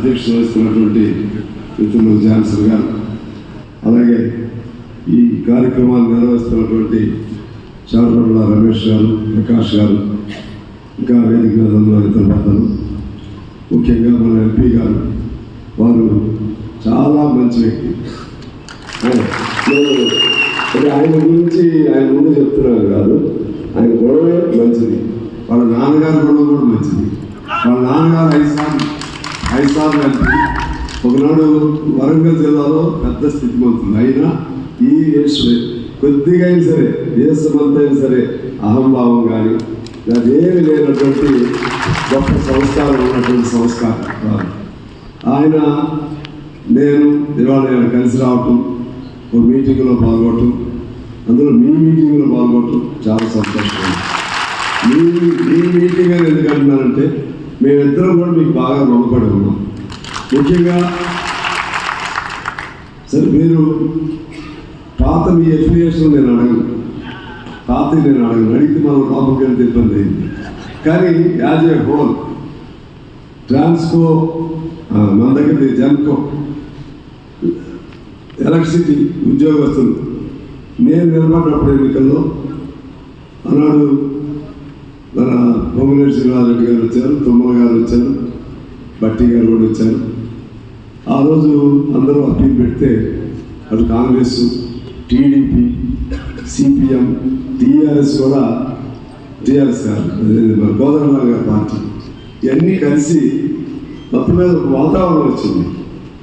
అధ్యక్షత వహిస్తున్నటువంటి మిత్రులు జాన్సన్ గారు అలాగే ఈ కార్యక్రమాలు నిర్వహిస్తున్నటువంటి చారుపల్ల రమేష్ గారు ప్రకాష్ గారు ఇంకా వేదిక మీద ఉన్న ఇతర పెద్దలు ముఖ్యంగా మన ఎంపీ గారు వారు చాలా మంచి వ్యక్తి. ఆయన గురించి ఆయన ముందు చెప్తున్నాను కాదు ఆయన గొడవే మంచిది. వాళ్ళ నాన్నగారు గొడవ కూడా మంచిది. వాళ్ళ నాన్నగారు ఐదు సార్లు ఐదు సార్లు ఒకనాడు వరంగల్ జిల్లాలో పెద్ద స్థితిమంతులు అయినా ఈ యేసు కొద్దిగా అయినా సరే దేశమంతా అయినా సరే అహంభావం కానీ అదేమి లేనటువంటి గొప్ప సంస్కారం ఉన్నటువంటి సంస్కారం ఆయన నేను ఇవాళ కలిసి రావటం ఒక మీటింగ్లో పాల్గొనటం అందులో మీ మీటింగ్లో పాల్గొనటం చాలా సంతోషం. మీ మీ మీటింగ్ అని ఎందుకంటున్నానంటే మేమిద్దరం కూడా మీకు బాగా రుణపడి ఉన్నాం ముఖ్యంగా సరే మీరు పాత మీ ఎఫిలియేషన్ నేను అడగను. పాత నేను అడగను. అడిగితే మనం లోపలికి వెళ్తే ఇబ్బంది అయింది కానీ యాజ్ ఏ హోల్ ట్రాన్స్కో మన దగ్గర జన్కో. ఎలక్ట్రిసిటీ ఉద్యోగస్తులు. నేను నిలబడినప్పుడు ఎన్నికల్లో అన్నాడు మన పొంగులేటి శ్రీనివాసరెడ్డి గారు వచ్చారు తుమ్మల గారు వచ్చారు బట్టి గారు కూడా వచ్చారు. ఆ రోజు అందరూ అప్పీల్ పెడితే అటు కాంగ్రెస్ టీడీపీ సిపిఎం టీఆర్ఎస్ కూడా టీఆర్ఎస్ గారు అదే మన గోదావరి గారి పార్టీ. ఇవన్నీ కలిసి మొత్తం మీద ఒక వాతావరణం వచ్చింది.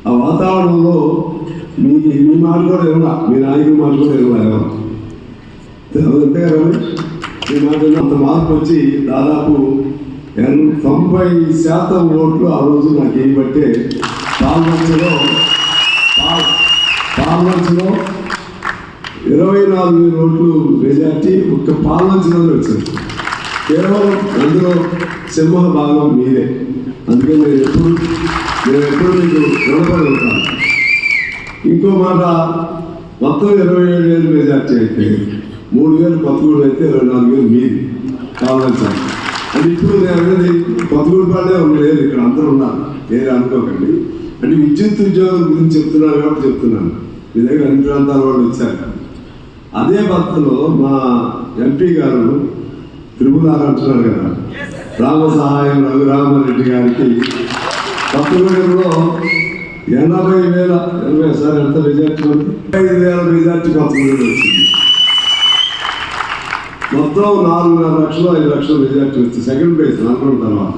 ఆ వాతావరణంలో మీ మీ మాట కూడా వినలా మీ నాయకుడి మాట కూడా వినలా ఎవరు? అంతే కదా ఈ మీ మాట అంత మార్పు వచ్చి దాదాపు ఎన్- తొంభై శాతం ఓట్లు ఆ రోజు నాకు వేయబట్టే పార్లమెంట్లో పార్- పార్లమెంట్లో ఇరవై నాలుగు వేల ఓట్లు మెజార్టీ ఒక్క పార్లమెంట్లోనే వచ్చింది. కేవలం అందులో సింహ భాగం మీరే. అందుకే నేను ఎప్పుడు నేను ఎప్పుడు మీకు రుణపడి ఉంటాను ఇంకో మాట మొత్తం ఇరవై ఏడు వేలు మెజార్టీ అయిపోయింది. మూడు వేలు కొత్తగూడు అయితే ఇరవై నాలుగు వేలు మీది. కావాలని సార్ అంటే ఇప్పుడు నేను అనేది కొత్తగూడు పాడే లేదు ఇక్కడ అందరూ ఉన్నారు. వేరే అనుకోకండి. అంటే విద్యుత్ ఉద్యోగం గురించి చెప్తున్నారు కాబట్టి చెప్తున్నాను. మీ దగ్గర అన్ని ప్రాంతాల వాళ్ళు వచ్చారు. అదే పద్ధతిలో మా ఎంపీ గారు తిరుమలారు అంటున్నారు కదా. రామ సహాయం రఘురామరెడ్డి గారికి. కొత్తగూడెంలో ఎనభై వేల ఎనభై సార్ ఎంత మెజార్టీ ఉంది? ఐదు వేల మెజార్టీ కొత్తగూడెం వచ్చింది. మొత్తం నాలుగున్నర లక్షలు ఐదు లక్షలు మెజార్టీ వచ్చింది సెకండ్ ప్లేస్ అనుకున్న తర్వాత.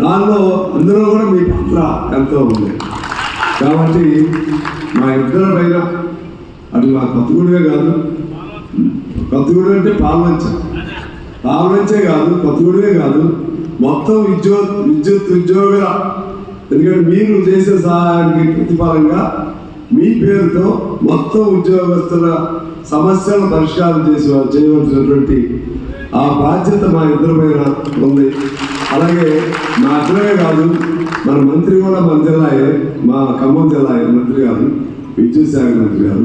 దానిలో అందులో కూడా మీ పాత్ర ఎంతో ఉంది. కాబట్టి మా ఇద్దరి పైన అటు మా కొత్తగూడెమే కాదు. కొత్తగూడెం అంటే పాల్వంచ. పాల్వంచే కాదు కొత్తగూడెమే కాదు. మొత్తం విద్యుత్ విద్యుత్ ఉద్యోగుల ఎందుకంటే మీరు చేసే సహాయానికి ప్రతిఫలంగా మీ పేరుతో మొత్తం ఉద్యోగస్తుల సమస్యలను పరిష్కారం చేసి చేయవలసినటువంటి ఆ బాధ్యత మా ఇద్దరి పైన ఉంది. అలాగే మా ఇద్దరే కాదు మన మంత్రి కూడా మన జిల్లాయే మా ఖమ్మం జిల్లాయే మంత్రి గారు విద్యుత్ శాఖ మంత్రి గారు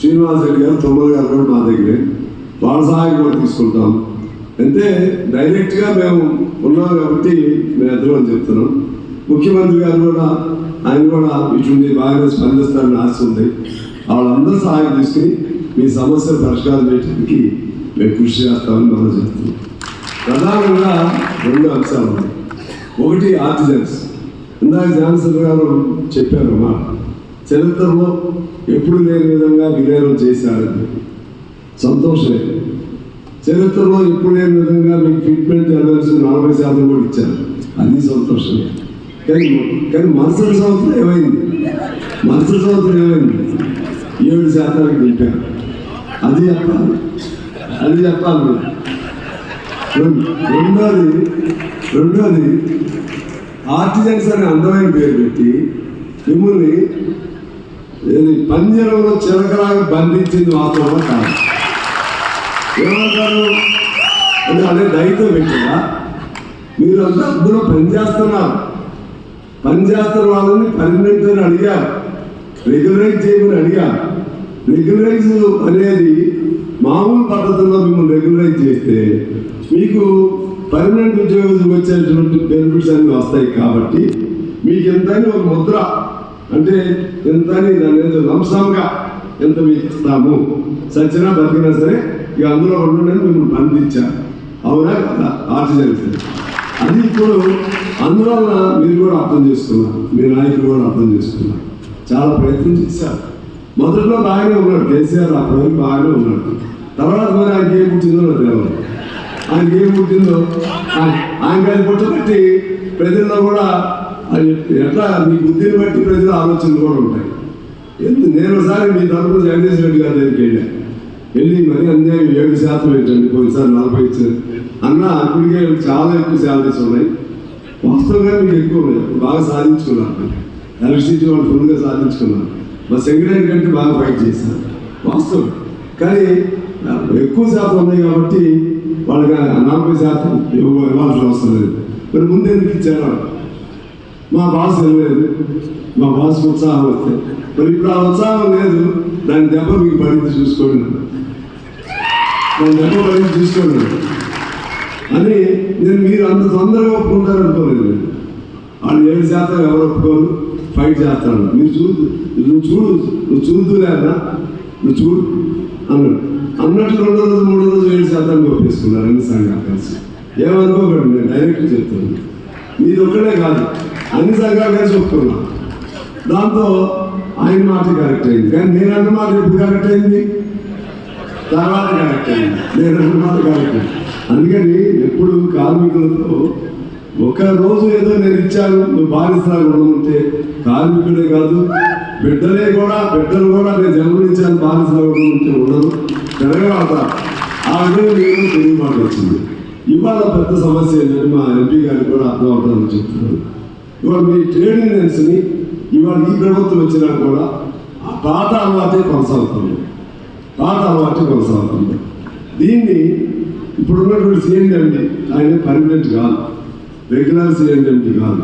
శ్రీనివాస్ రెడ్డి గారు తొమ్మల గారు కూడా మా దగ్గరే. వాళ్ళ సహాయం కూడా తీసుకుంటాం. అంటే డైరెక్ట్గా మేము ఉన్నాం కాబట్టి మేము ఇద్దరం చెప్తున్నాం. ముఖ్యమంత్రి గారు కూడా ఆయన కూడా ఇటువంటి బాగానే స్పందిస్తారని ఆశ ఉంది. వాళ్ళందరూ సహాయం తీసుకుని మీ సమస్యలు పరిష్కారం చేయడానికి మేము కృషి చేస్తామని మనం చెప్తున్నాం. ప్రధానంగా రెండు అంశాలు ఉన్నాయి. ఒకటి ఆర్టిజన్స్. ఇందాక జాన్సన్ గారు చెప్పారు మా చరిత్రలో ఎప్పుడు లేని విధంగా విలీనం చేశారని. సంతోషమే. చరిత్రలో ఎప్పుడు లేని విధంగా మీకు ట్రీట్మెంట్ అలవెన్స్ నలభై శాతం కూడా ఇచ్చారు. అది సంతోషమే. కానీ కానీ మరుసటి సంవత్సరం ఏమైంది? మరుసటి సంవత్సరం ఏమైంది? ఏడు శాతానికి నింపారు అది చెప్పాలి. అది చెప్పాలి రెండోది రెండోది ఆర్టిజన్స్ అనే అందమైన పేరు పెట్టి మిమ్మల్ని ఏది పంజరంలో చిలకలాగా బంధించింది వాస్తవం కాదు. ఏమంటారు? అంటే అదే దయతో పెట్టారా? మీరు అంతా అందులో పనిచేస్తున్నారు. పనిచేస్తున్న వాళ్ళని పర్మనెంట్ అని అడిగారు రెగ్యులరైజ్ చేయమని అడిగారు రెగ్యులరైజ్ అనేది మామూలు పద్ధతిలో మిమ్మల్ని రెగ్యులరైజ్ చేస్తే మీకు పర్మనెంట్ ఉద్యోగులకు వచ్చేటువంటి బెనిఫిట్స్ అన్ని వస్తాయి కాబట్టి మీకు ఎంతని ఒక ముద్ర అంటే ఎంతని దాని ఏదో లంసంగా ఎంత మీకు ఇస్తాము. సచ్చినా బతికినా సరే ఇక అందులో ఉండండి మిమ్మల్ని పంపించారు అవునా కదా? ఆర్టిజన్ అది ఇప్పుడు అందువల్ల మీరు కూడా అర్థం చేసుకున్నారు. మీ నాయకులు కూడా అర్థం చేసుకున్నారు. చాలా ప్రయత్నం చేశారు. మొదట్లో బాగానే ఉన్నాడు కేసీఆర్ ఆ వరకు బాగానే ఉన్నాడు. తర్వాత మరి ఆయనకి ఏం పుట్టిందో నాకు తెలియదు ఆయనకి ఏం పుట్టిందో ఆయన- ఆయన అది పుట్టబట్టి ప్రజల్లో కూడా అది ఎట్లా మీ బుద్ధిని బట్టి ప్రజల ఆలోచనలు కూడా ఉంటాయి. ఎందుకు? నేను ఒకసారి మీ తరపున జగదీష్ రెడ్డి గారి దగ్గరికి వెళ్ళాను. వెళ్ళి మరి అన్యాయం ఏడు శాతం ఏంటండి? కొన్నిసారి నలభై ఇచ్చారు అన్న అప్పటికే చాలా ఎక్కువ శాలరీస్ ఉన్నాయి. వాస్తవంగా మీకు ఎక్కువ ఉన్నాయి. బాగా సాధించుకున్నాను ఎలక్ట్రిసిటీ వాళ్ళు ఫుల్గా సాధించుకున్నాను మా సెక్రటరీ కంటే బాగా ఫైట్ చేశారు. వాస్తవం. కానీ ఎక్కువ శాతం ఉన్నాయి కాబట్టి వాళ్ళకి నలభై శాతం ఇవ్వాల్సిన అవసరం లేదు. మరి ముందు ఎందుకు ఇచ్చారు? వాళ్ళు? మా బాస్ లేదు మా బాస్ ఉత్సాహం వస్తే. మరి ఇప్పుడు ఆ ఉత్సాహం లేదు. దాని దెబ్బ మీకు పరిధి చూసుకోండి. దాని దెబ్బ పరిధి చూసుకోండి. అని నేను మీరు అంత తొందరగా ఒప్పుకుంటారు అనుకోలేదు వాళ్ళు ఏడు శాతం ఎవరు ఒప్పుకోరు? ఫైట్ చేస్తాను మీరు చూడు నువ్వు చూడు నువ్వు చూద్దులేనా నువ్వు చూడు అన్నాడు. అన్నట్లు రెండో రోజు మూడో రోజు ఏడు శాతానికి ఒప్పేసుకున్నారు. అన్ని సంఘాలు కలిసి ఏమనుకోకండి నేను డైరెక్ట్ చెప్తాను. మీరు ఒక్కడే కాదు. అన్ని సంఘాలు కలిసి దాంతో ఆయన మాట కరెక్ట్ అయింది. కానీ నేను అన్న మాట ఎప్పుడు కరెక్ట్ అయింది? తర్వాత కరెక్ట్ అయింది. నేను అన్న మాట కరెక్ట్ అయింది. అందుకని ఎప్పుడు కార్మికులతో ఒక రోజు ఏదో నేను ఇచ్చాను నువ్వు బానిసలాగా ఉండమంటే కార్మికుడే కాదు బిడ్డలే కూడా బిడ్డలు కూడా నేను జన్మనిచ్చాను బానిసలాగా ఉండమంటే ఉండదు పెరగలుగుతారు ఆ విధంగా నేను తిరుగుబాటు వచ్చింది. ఇవాళ పెద్ద సమస్య ఏంటంటే మా ఎంపీ గారికి కూడా అర్థం అవుతుందని చెప్తున్నాను. ఇవాళ మీ ట్రేడ్ యూనియన్స్ని ఇవాళ ఈ ప్రభుత్వం వచ్చినా కూడా ఆ పాత అలవాటే కొనసాగుతుంది. పాత అలవాటే కొనసాగుతుంది. దీన్ని ఇప్పుడు ఉన్నటువంటి సీఎండి ఆయన పర్మనెంట్ కాదు. రెగ్యులర్ సీఎండి కాదు.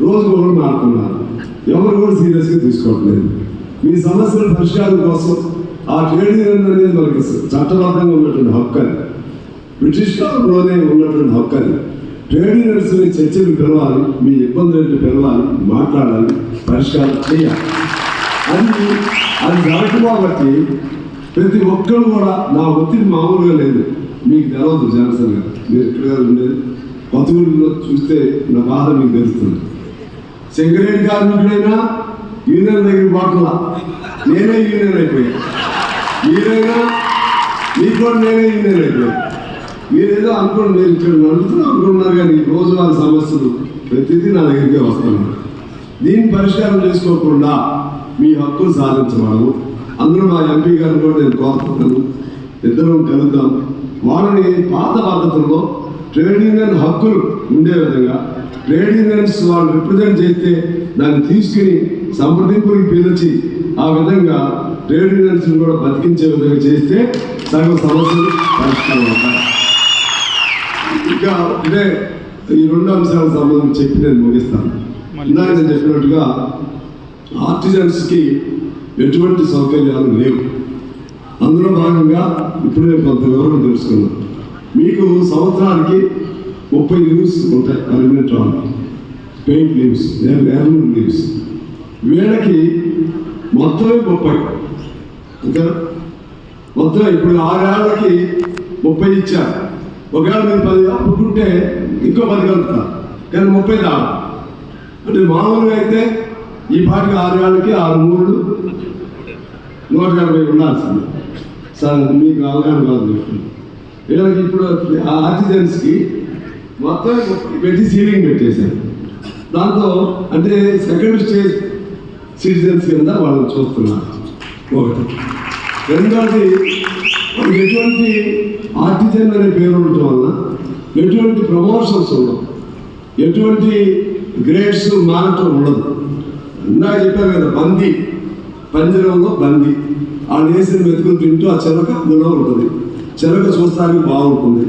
రోజు ఒకరు మారుతున్నారు. ఎవరు కూడా సీరియస్గా తీసుకోవట్లేదు. మీ సమస్యల పరిష్కారం కోసం ఆ ట్రేడ్ యూనియన్ అనేది మనకి చట్టబద్ధంగా ఉన్నటువంటి హక్కు అది. బ్రిటిష్ కాలంలోనే ఉన్నటువంటి హక్కులు. అది ట్రేడ్ యూనియన్స్ని చర్చలు పిలవాలి మీ ఇబ్బందులు ఏంటో పిలవాలి మాట్లాడాలి పరిష్కారం చేయాలి. అది అది జరగదు కాబట్టి ప్రతి ఒక్కరు కూడా నా ఒత్తిడి మామూలుగా లేదు. మీకు తెలవదు జనసేన గారు మీరు ఇక్కడ ఉండేది? కొత్తగూరులో చూస్తే నా బాధ మీకు తెలుస్తుంది. సెక్రటరీ కార్మికుడైనా యూనియన్ దగ్గర బాటలా. నేనే యూనియన్ అయిపోయా. మీరైనా మీకు కూడా నేనే యూనియన్ అయిపోయా. మీరేదో అనుకోండి మీరు ఇక్కడ నడుపుతూ అనుకుంటున్నారు కానీ ఈ రోజువారి సమస్యలు ప్రతిదీ నా దగ్గరికే వస్తున్నారు దీన్ని పరిష్కారం చేసుకోకుండా మీ హక్కును సాధించబడవు అందులో మా ఎంపీ గారు కూడా నేను కోరుతున్నాను ఇద్దరం కలుద్దాం. వాళ్ళని పాత పద్ధతుల్లో ట్రేడ్ యూనియన్ హక్కులు ఉండే విధంగా ట్రేడ్ యూనియన్స్ వాళ్ళు రిప్రజెంట్ చేస్తే దాన్ని తీసుకుని సంప్రదింపులకు పిలిచి ఆ విధంగా ట్రేడ్ యూనియన్స్ కూడా బతికించే విధంగా చేస్తే సగం సమస్యలు పరిష్కారం అవుతాయి. ఇంకా ఇదే ఈ రెండు అంశాలకు సంబంధించి చెప్పి నేను ముగిస్తాను. ఇందాక నేను చెప్పినట్టుగా ఆర్టిజన్స్కి ఎటువంటి సౌకర్యాలు లేవు. అందులో భాగంగా ఇప్పుడు నేను కొంత వివరణ తెలుసుకున్నాను. మీకు సంవత్సరానికి ముప్పై లీవ్స్ ఉంటాయి పర్మనెంట్ పెయింట్ లీవ్స్ ఎర్నూర్ లీవ్స్ వీళ్ళకి మొత్తమే ముప్పై. ఇంకా మొత్తం ఇప్పుడు ఆరేళ్ళకి ముప్పై ఇచ్చారు. ఒకవేళ మీరు పది పుట్టుకుంటే ఇంకో పది కలుపుతారు కానీ ముప్పై రాదు అంటే మామూలుగా అయితే ఈ పాటికి ఆరు వేలకి ఆరు మూడు నూట ఎనభై ఉండాల్సింది. సార్ మీకు అవగాహన కాదు చెప్తున్నాను. వీళ్ళకి ఇప్పుడు ఆ ఆర్టిజన్స్కి మొత్తం పెట్టి సీలింగ్ పెట్టేశారు. దాంతో అంటే సెకండ్ స్టేజ్ సిటిజన్స్ కింద వాళ్ళని చూస్తున్నారు. ఒకటి. రెండవది ఎటువంటి ఆర్టిజన్ అనే పేరు ఉండటం వల్ల ఎటువంటి ప్రమోషన్స్ ఉండవు. ఎటువంటి గ్రేడ్స్ మారటం ఉండదు. ఇందాక చెప్పాను కదా బందీ. పంజరంలో బందీ. వాళ్ళు వేసిన మెతుకులు తింటూ ఆ చిలక అందులో ఉంటుంది. చిలక చూస్తానికి బాగుంటుంది.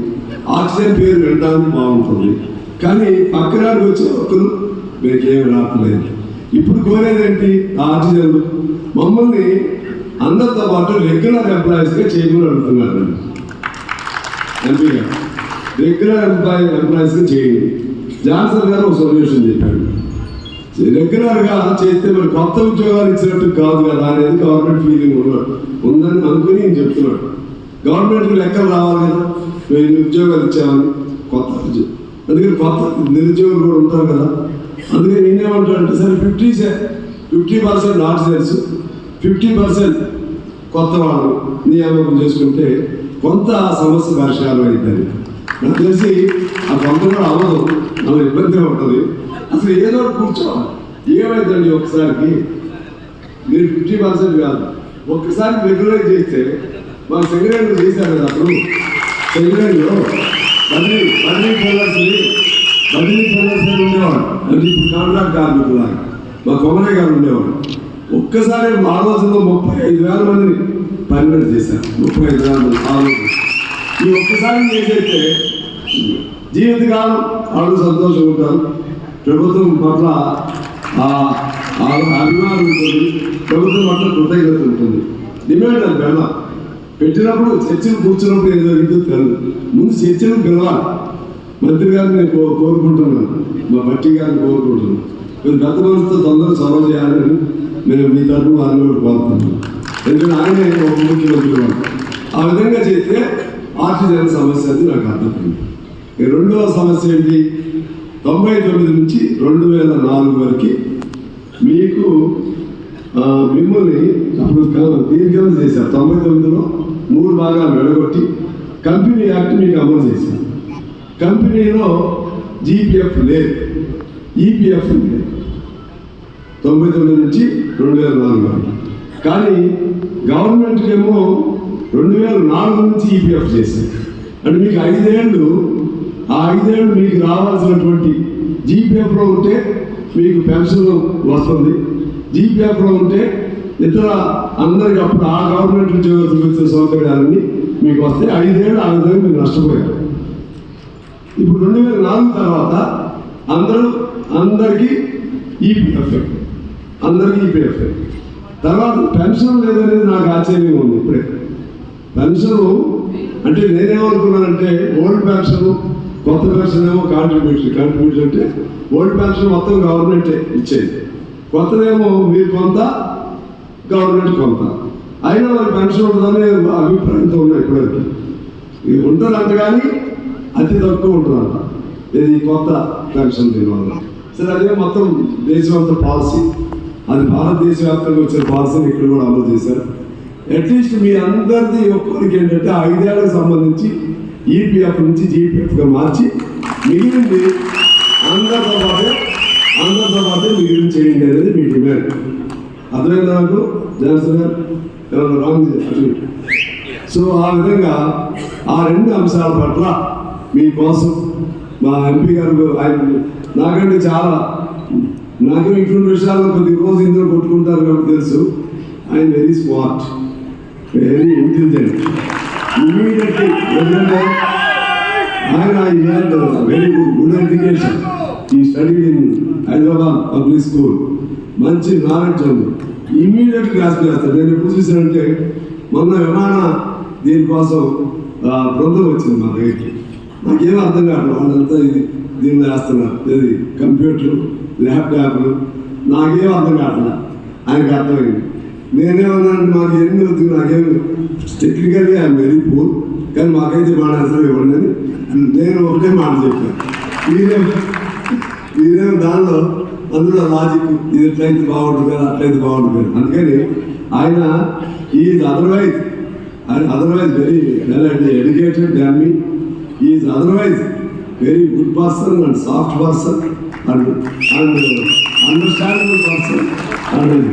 ఆక్సిజన్ పేరు వినడానికి బాగుంటుంది. కానీ పక్కనాడికి వచ్చే ఒక్కరు మీకేమి రావట్లేదు. ఇప్పుడు కోరేది ఏంటి? ఆ ఆక్సిజన్ మమ్మల్ని అందరితో పాటు రెగ్యులర్ ఎంప్లాయీస్గా చేయమని అడుగుతున్నారు ఎంపీ గారు రెగ్యులర్ ఎంప్లాయీ ఎంప్లాయీస్గా చేయండి. జాన్సన్ గారు ఒక సొల్యూషన్ చెప్పాడు. రెగ్యులర్గా చేస్తే మరి కొత్త ఉద్యోగాలు ఇచ్చినట్టు కాదు కదా అనేది గవర్నమెంట్ ఫీలింగ్ ఉన్నాడు ఉందని అనుకుని నేను చెప్తున్నాడు. గవర్నమెంట్కి లెక్కలు రావాలి కదా. మేము ఎన్ని ఉద్యోగాలు ఇచ్చామని కొత్త ఉద్యోగం అందుకని కొత్త నిరుద్యోగులు కూడా ఉంటారు కదా. అందుకని నేనేమంటానంటే సరే ఫిఫ్టీ ఫిఫ్టీ పర్సెంట్ నాట్ తెలుసు ఫిఫ్టీ పర్సెంట్ కొత్త వాళ్ళు నియామకం చేసుకుంటే కొంత సమస్య పరిష్కారం అవుతుంది నాకు తెలిసి ఆ కొంత కూడా అవ్వదు. నాకు ఇబ్బందిగా ఉంటుంది. అసలు ఏదో కూర్చోవాలి. ఏమైందండి ఒకసారికి మీరు ఫిఫ్టీ పర్సెంట్ కాదు. ఒక్కసారి రెగ్యులైజ్ చేస్తే మా సెక్రటరీ చేశారు కదా అప్పుడు. సెక్రటరీలో బదిలీ బదిలీ ఫెల్లర్స్ బదిలీ ఫెల్లర్స్ ఉండేవాడు. అంటే ఇప్పుడు కాంట్రాక్ట్ కార్మికులాగా మా కొమరయ్య గారు ఉండేవాడు. ఒక్కసారి ఆలోచనలో ముప్పై ఐదు వేల మందిని పర్మినెంట్ చేశారు. ముప్పై ఐదు వేల మంది ఆలోచన ఈ ఒక్కసారి చేసేస్తే జీవితకాలం వాళ్ళు సంతోషం ఉంటారు ప్రభుత్వం పట్ల అభిమానం ఉంటుంది ప్రభుత్వం పట్ల కృతజ్ఞత ఉంటుంది. డిమాండ్ అది వెళ్ళ పెట్టినప్పుడు చర్చలు కూర్చున్నప్పుడు ఏం జరిగిందో తెలియదు ముందు చర్చలు గెలవాలి మంత్రి గారిని నేను కో- కోరుకుంటున్నాను. మా బట్టి గారిని కోరుకుంటున్నాను. మీరు గత మనసుతో తొందరగా చొరవ చేయాలని మేము మీ తరఫున వారిని కూడా కోరుతున్నాను ఎందుకంటే ఆయనే ఒక ముఖ్యమంత్రి ఆ విధంగా చేస్తే ఆక్సిజన్ సమస్య అది నాకు అర్థమైంది. ఈ రెండవ సమస్య ఏంటి? తొంభై తొమ్మిది నుంచి రెండు వేల నాలుగు వరకు మీకు మిమ్మల్ని అప్పుడు దీర్ఘం చేశారు. తొంభై తొమ్మిదిలో మూడు భాగాలు వెడగొట్టి కంపెనీ యాక్ట్ మీకు అమలు చేశారు. కంపెనీలో జీపీఎఫ్ లేదు. ఈపీఎఫ్ ఉంది. తొంభై తొమ్మిది నుంచి రెండు వేల నాలుగు. వరకు కానీ గవర్నమెంట్కేమో రెండు వేల నాలుగు నుంచి ఈపీఎఫ్ చేసింది అంటే మీకు ఐదేళ్ళు ఆ ఐదేళ్ళు మీకు రావాల్సినటువంటి జీపీఎఫ్లో ఉంటే మీకు పెన్షన్ వస్తుంది. జీపీఎఫ్లో ఉంటే ఇతర అందరికి అప్పుడు ఆ గవర్నమెంట్ ఉద్యోగస్తులకు వచ్చే సౌకర్యాలన్నీ మీకు వస్తే ఐదేళ్ళు ఆ విధంగా మీరు నష్టపోయారు. ఇప్పుడు రెండు వేల నాలుగు తర్వాత అందరూ అందరికీ ఈపీఎఫ్. అందరికీ ఈపీఎఫ్ తర్వాత పెన్షన్ లేదనేది నాకు ఆశ్చర్యంగా ఉంది ఇప్పుడే. పెన్షన్ అంటే నేనేమనుకున్నానంటే ఓల్డ్ పెన్షన్ కొత్త పెన్షన్ ఏమో కాంట్రిబ్యూషన్ కాంట్రిబ్యూషన్ అంటే ఓల్డ్ పెన్షన్ మొత్తం గవర్నమెంటే ఇచ్చేది. కొత్తదేమో మీరు కొంత గవర్నమెంట్ కొంత. అయినా మరి పెన్షన్ ఉంటుందనే అభిప్రాయంతో ఉన్నాయి ఇప్పటివరకు. ఇది ఉంటుందంట కానీ అతి తక్కువ ఉంటుందంట. ఇది కొత్త పెన్షన్ దీనివల్ల. సరే అదే మొత్తం దేశం అంతా పాలసీ. అది భారతదేశ వ్యాప్తంగా వచ్చిన పాలసీని ఇక్కడ కూడా అమలు చేశారు. అట్లీస్ట్ మీ అందరిది ఒక్కరికి ఏంటంటే ఐదేళ్ళకు సంబంధించి ఈపీఎఫ్ నుంచి జీపీఎఫ్గా మార్చి మిగిలింది అందరితో పాటే అందరితో పాటే మిగిలిన చేయండి అనేది మీ డిమాండ్. అర్థమైందా నాకు? జాన్సన్ గారు రాంగ్ సో ఆ విధంగా ఆ రెండు అంశాల పట్ల మీకోసం మా ఎంపీ గారు ఆయన నాకంటే చాలా నాకు ఇటువంటి విషయాలు కొద్ది రోజు ఇందులో కొట్టుకుంటారు కాబట్టి తెలుసు. I'm very smart very intelligent immediately ఎందుకంటే ఆయన వెరీ గుడ్ గుడ్ ఎడ్యుకేషన్ ఈ study in Hyderabad Public School మంచి నాలెడ్జ్ ఉంది. ఇమీడియట్లీ క్లాస్ చేస్తాను నేను ఎప్పుడు చూసానంటే మొన్న విమాన దీనికోసం బృందం వచ్చింది మా దగ్గరికి. నాకేం అర్థం కాదు. వాళ్ళంతా ఇది దీన్ని వేస్తున్నారు ఇది కంప్యూటర్ ల్యాప్టాప్లు. నాకేం అర్థం కావట్లా ఆయనకు అర్థమైంది. నేనేమన్నాను మాకు ఎన్ని వద్దు నాకేం టెక్నికల్లీ ఐఎమ్ వెరీ పూర్ కానీ మాకైతే బాగా అసలు ఇవ్వండి నేను ఒకటే మాట చెప్పాను మీరేం మీరేం దానిలో అందులో లాజిక్ ఇది ఎట్లయితే బాగుంటుంది కదా అట్లయితే బాగుంటుంది కదా. అందుకని ఆయన is otherwise otherwise very well and educated దాన్ని is otherwise very good person and soft person and and understandable person and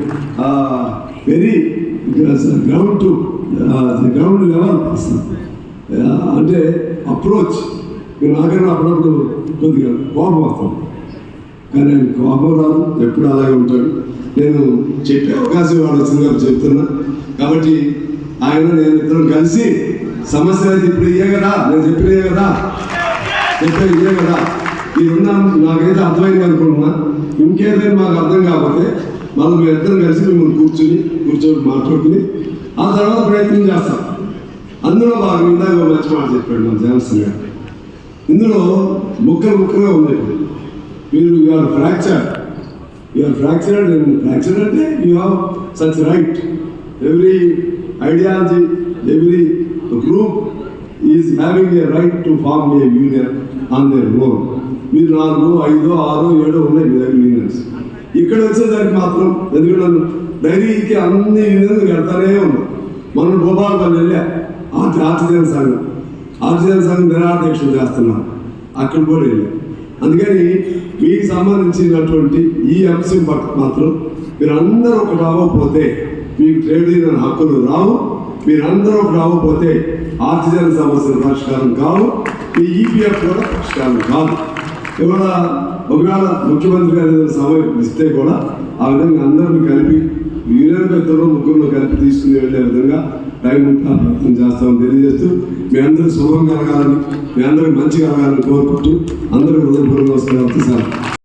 very ground to ground level person అంటే అప్రోచ్ మీరు నాకైనా అప్పుడప్పుడు కొద్దిగా కోపం వస్తాం కానీ ఆయన కోపం రాదు ఎప్పుడు అలాగే ఉంటాడు. నేను చెప్పే అవకాశం వాడు వచ్చింది చెప్తున్నా. కాబట్టి ఆయన నేను ఇద్దరం కలిసి సమస్య ఇప్పుడు ఇయ్యే కదా నేను చెప్పినయే కదా చెప్పే ఇయ్యే కదా ఈ నాకైతే అర్థమైంది అనుకుంటున్నా. ఇంకేదైనా మాకు అర్థం కాకపోతే మళ్ళీ మేము ఇద్దరు కలిసి మిమ్మల్ని కూర్చుని కూర్చొని మాట్లాడుకుని ఆ తర్వాత ప్రయత్నం చేస్తాం. అందులో బాగా ఇందాక మంచి మాట చెప్పాడు మన జాన్సన్ గారు. ఇందులో ముక్కలు ముక్కలుగా ఉన్నాయి మీరు you're fracture you're fractured fracture అంటే you have such right every ideology every group is having a right to form a union on their own. మీరు నాలుగు ఐదో ఆరో ఏడో ఉన్నాయి మీ దగ్గర యూనియన్స్ ఇక్కడ వచ్చేదానికి మాత్రం ఎందుకంటే నన్ను డైరీకి అన్ని యూనియన్లు కడతానే ఉన్నాం మనం గోపాలపల్లి వెళ్ళా. ఆర్టి ఆర్టిజన్ సంఘం ఆర్టిజన్ సంఘం నిరాధ్యక్షులు చేస్తున్నాం అక్కడ కూడా వెళ్ళాం. అందుకని మీకు సంబంధించినటువంటి ఈ అంశం పట్ల మాత్రం మీరందరూ ఒకటి అవ్వకపోతే మీకు ట్రేడ్ యూనియన్ హక్కులు రావు. మీరందరూ రాకపోతే ఆక్సిజన్ ఆర్టిజన్ సమస్యలు పరిష్కారం కావు ఈ ఈపీఎఫ్ కూడా పరిష్కారం కాదు. ఇవాళ ఒకవేళ ముఖ్యమంత్రి గారు ఏదైనా సమయం ఇస్తే కూడా ఆ విధంగా అందరిని కలిపి యూనియన్ పెద్దలు ముఖ్యంలో కలిపి తీసుకుని వెళ్ళే విధంగా టైం ప్రయత్నం చేస్తామని తెలియజేస్తూ మీ అందరూ శుభం కలగాలని మీ అందరికి మంచి కలగాలని కోరుకుంటూ అందరూ హృదయపూర్వక నమస్కారాలతో సార్